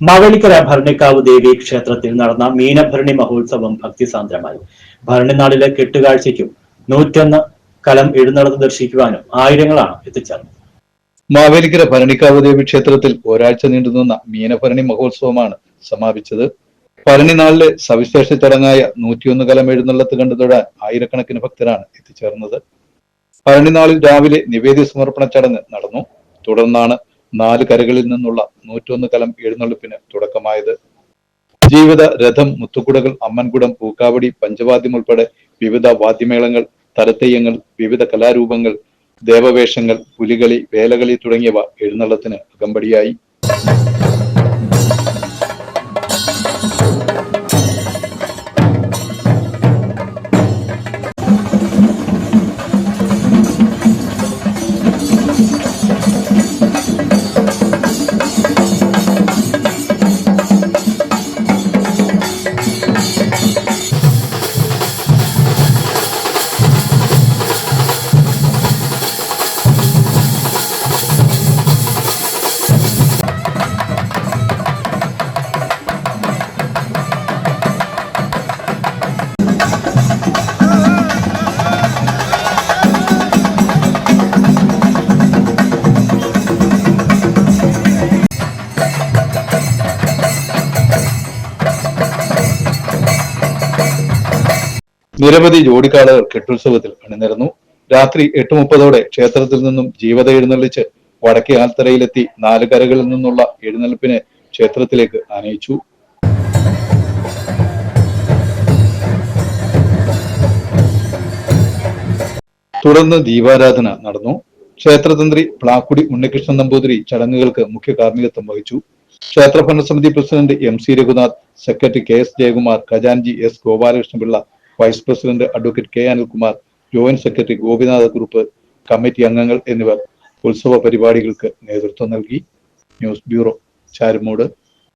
മാവേലിക്കര ഭരണിക്കാവ് ദേവി ക്ഷേത്രത്തിൽ നടന്ന മീനഭരണി മഹോത്സവം ഭക്തിസാന്ദ്രമായി. ഭരണിനാളിലെ കെട്ടുകാഴ്ചയ്ക്കും നൂറ്റൊന്ന് കലം എഴുന്നള്ളത് ദർശിക്കുവാനും ആയിരങ്ങളാണ് എത്തിച്ചേർന്നത്. മാവേലിക്കര ഭരണിക്കാവ് ദേവി ക്ഷേത്രത്തിൽ ഒരാഴ്ച നീണ്ടുനിന്ന മീനഭരണി മഹോത്സവമാണ് സമാപിച്ചത്. ഭരണിനാളിലെ സവിശേഷ ചടങ്ങായ നൂറ്റിയൊന്ന് കലം എഴുന്നള്ളത്ത് കണ്ടു ആയിരക്കണക്കിന് ഭക്തരാണ് എത്തിച്ചേർന്നത്. ഭരണിനാളിൽ രാവിലെ നിവേദ്യ സമർപ്പണ ചടങ്ങ് നടന്നു. തുടർന്നാണ് നാല് കരകളിൽ നിന്നുള്ള നൂറ്റൊന്ന് കലം എഴുന്നള്ളിപ്പിന് തുടക്കമായത്. ജീവിത രഥം മുത്തുകുടകൾ അമ്മൻകുടം പൂക്കാവടി പഞ്ചവാദ്യം ഉൾപ്പെടെ വിവിധ വാദ്യമേളങ്ങൾ തരത്തെയ്യങ്ങൾ വിവിധ കലാരൂപങ്ങൾ ദേവവേഷങ്ങൾ പുലികളി വേലകളി തുടങ്ങിയവ എഴുന്നള്ളത്തിന് അകമ്പടിയായി. നിരവധി ജോഡിക്കാളുകൾ കെട്ടുത്സവത്തിൽ അണിനിരന്നു. രാത്രി എട്ട് മുപ്പതോടെ ക്ഷേത്രത്തിൽ നിന്നും ജീവത എഴുന്നള്ളിച്ച് വടക്കേ ആൽത്തറയിലെത്തി നാല് കരകളിൽ നിന്നുള്ള എഴുന്നള്ളിപ്പിനെ ക്ഷേത്രത്തിലേക്ക് ആനയിച്ചു. തുടർന്ന് ദീപാരാധന നടന്നു. ക്ഷേത്രതന്ത്രി പ്ലാക്കുടി ഉണ്ണികൃഷ്ണൻ നമ്പൂതിരി ചടങ്ങുകൾക്ക് മുഖ്യ കാർമ്മികത്വം വഹിച്ചു. ക്ഷേത്ര ഭരണസമിതി president M C Raghunath secretary K S Jayakumar ഖജാൻജി S Gopalakrishnapillai vice president advocate K Anilkumar joint secretary Gopinatha Kurup committee അംഗങ്ങൾ എന്നിവർ ഉത്സവ പരിപാടികൾക്ക് നേതൃത്വം നൽകി. News bureau Charummood